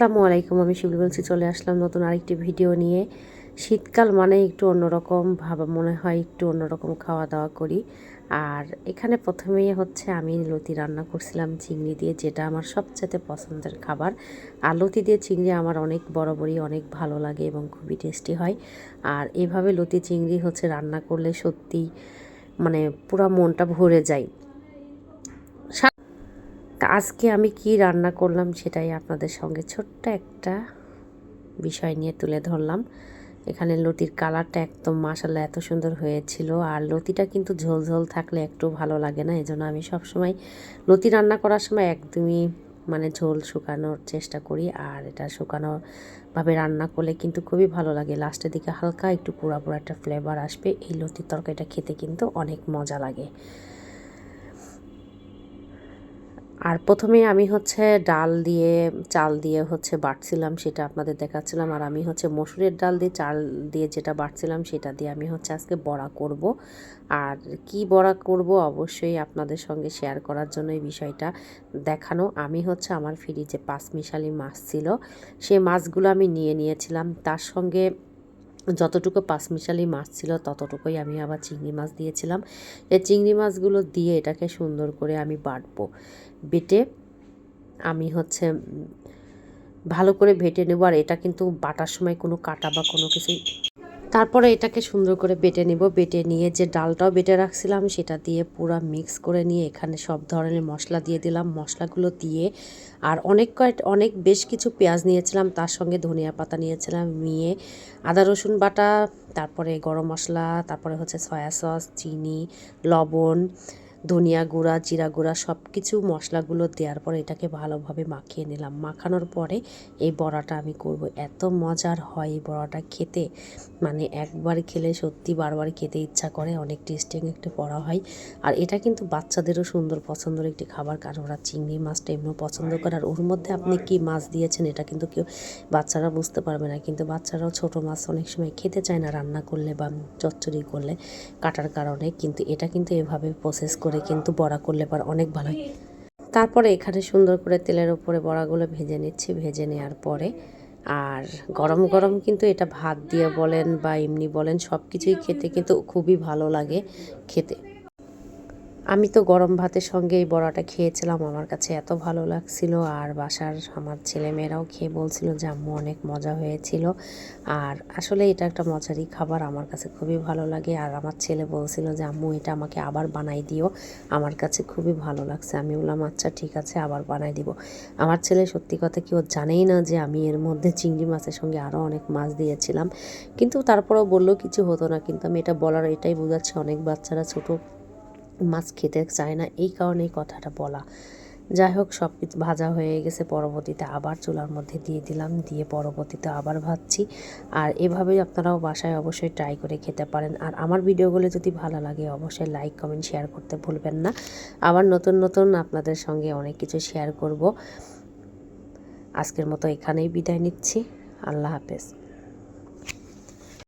আসসালামু আলাইকুম, আমি শিবলি বলছি, চলে আসলাম নতুন আরেকটি ভিডিও নিয়ে। শীতকাল মানে একটু অন্যরকম ভাবা, মনে হয় একটু অন্যরকম খাওয়া দাওয়া করি। আর এখানে প্রথমেই হচ্ছে আমি লতি রান্না করছিলাম চিংড়ি দিয়ে, যেটা আমার সবচেয়ে পছন্দের খাবার। আর লতি দিয়ে চিংড়ি আমার অনেক বরাবরই অনেক ভালো লাগে এবং খুবই টেস্টি হয়। আর এভাবে লতি চিংড়ি হচ্ছে রান্না করলে সত্যি মানে পুরো মনটা ভরে যায়। তা আজকে আমি কি রান্না করলাম সেটাই আপনাদের সঙ্গে ছোট্ট একটা বিষয় নিয়ে তুলে ধরলাম। এখানে লতির কালারটা একদম মাসাল্লাহ এত সুন্দর হয়েছিল আর লতিটা কিন্তু ঝোল ঝোল থাকলে একটু ভালো লাগে না, এজন্য আমি সবসময় লতি রান্না করার সময় একদমই মানে ঝোল শুকানোর চেষ্টা করি আর এটা শুকানোভাবে রান্না করলে কিন্তু খুবই ভালো লাগে। লাস্টের দিকে হালকা একটু পুরা পুরা একটা ফ্লেভার আসবে, এই লতির তরকারিটা খেতে কিন্তু অনেক মজা লাগে। আর প্রথমে আমি হচ্ছে ডাল দিয়ে, চাল দিয়ে হচ্ছে বাটছিলাম, সেটা আপনাদের দেখাচ্ছিলাম। আর আমি হচ্ছে মসুরের ডাল দিয়ে, চাল দিয়ে যেটা বাটছিলাম, সেটা দিয়ে আমি হচ্ছে আজকে বড়া করব। আর কি বড়া করব অবশ্যই আপনাদের সঙ্গে শেয়ার করার জন্য এই বিষয়টা দেখানো। আমি হচ্ছে আমার ফ্রিজে পাঁচ মিশালি মাছ ছিল সেই মাছগুলো আমি নিয়ে নিয়েছিলাম। তার সঙ্গে যতটুকু পাঁচমিশালি মাছ ছিল, ততটুকুই আমি আবার চিংড়ি মাছ দিয়েছিলাম। এই চিংড়ি মাছগুলো দিয়ে এটাকে সুন্দর করে আমি বাটবো। বেটে আমি হচ্ছে ভালো করে ভেটে নেব, আর এটা কিন্তু বাটার সময় কোনো কাটা বা কোনো কিছুই তারপরে এটাকে সুন্দর করে বেটে নেব। বেটে নিয়ে যে ডালটাও বেটে রাখছিলাম, সেটা দিয়ে পুরো মিক্স করে নিয়ে এখানে সব ধরনের মশলা দিয়ে দিলাম। মশলাগুলো দিয়ে আর অনেক কয়েক, অনেক বেশ কিছু পেঁয়াজ নিয়েছিলাম, তার সঙ্গে ধনিয়া পাতা নিয়েছিলাম, নিয়ে আদা, রসুন বাটা, তারপরে গরম মশলা, তারপরে হচ্ছে সয়া সস চিনি, লবণ ধনিয়া গুঁড়া, জিরা গুঁড়া সব কিছু মশলাগুলো দেওয়ার পরে এটাকে ভালোভাবে মাখিয়ে নিলাম। মাখানোর পরে এই বড়াটা আমি করব। এত মজার হয় এই বড়াটা খেতে। মানে একবার খেলে সত্যি বারবার খেতে ইচ্ছা করে, অনেক টেস্টিং একটা বড়া হয়। আর এটা কিন্তু বাচ্চাদেরও সুন্দর পছন্দের একটি খাবার, কারণ ওরা চিংড়ি মাছটা এমনিও পছন্দ করে। আর ওর মধ্যে আপনি কি মাছ দিয়েছেন, এটা কিন্তু কেউ, বাচ্চারা বুঝতে পারবে না। কিন্তু বাচ্চারাও ছোট মাছ অনেক সময় খেতে চায় না রান্না করলে বা চচ্চড়ি করলে কাটার কারণে। কিন্তু এটা কিন্তু এভাবে প্রসেস করে করে কিন্তু বড়া করলে পর অনেক ভালো হয়। তারপরে এখানে সুন্দর করে তেলের উপরে বড়াগুলো ভেজে নিচ্ছি, ভেজে নেওয়ার পরে। আর গরম গরম কিন্তু এটা ভাত দিয়ে বলেন বা এমনি বলেন সব কিছুই খেতে কিন্তু খুবই ভালো লাগে খেতে। আমি তো গরম ভাতের সঙ্গে এই বড়াটা খেয়েছিলাম। আমার কাছে এত ভালো লাগছিল। আর বাসার আমার ছেলেমেয়েরাও খেয়ে বলছিল যে, আম্মু, অনেক মজা হয়েছিল। আর আসলে এটা একটা মজারই খাবার। আমার কাছে খুবই ভালো লাগে। আর আমার ছেলে বলছিল যে, আম্মু, এটা আমাকে আবার বানাই দিও। আমার কাছে খুবই ভালো লাগছে। আমি বললাম আচ্ছা ঠিক আছে, আবার বানাই দিব। আমার ছেলে সত্যি কথা কি ও জানেই না যে, আমি এর মধ্যে চিংড়ি মাছের সঙ্গে আরও অনেক মাছ দিয়েছিলাম। কিন্তু তারপরেও বলল, কিছু হতো না। কিন্তু আমি এটা বলার, এটাই বোঝাচ্ছি। অনেক বাচ্চারা ছোটো মাছ খেতে চায় না, এই কারণে এই কথাটা বলা। যাই হোক সব কিছু ভাজা হয়ে গেছে, পরবর্তীতে আবার চুলার মধ্যে দিয়ে দিলাম, দিয়ে পরবর্তীতে আবার ভাজছি। আর এভাবেই আপনারাও বাসায় অবশ্যই ট্রাই করে খেতে পারেন। আর আমার ভিডিওগুলো যদি ভালো লাগে, অবশ্যই লাইক কমেন্ট শেয়ার করতে ভুলবেন না। আবার নতুন নতুন আপনাদের সঙ্গে অনেক কিছু শেয়ার করব। আজকের মতো এখানেই বিদায় নিচ্ছি। আল্লাহ হাফেজ।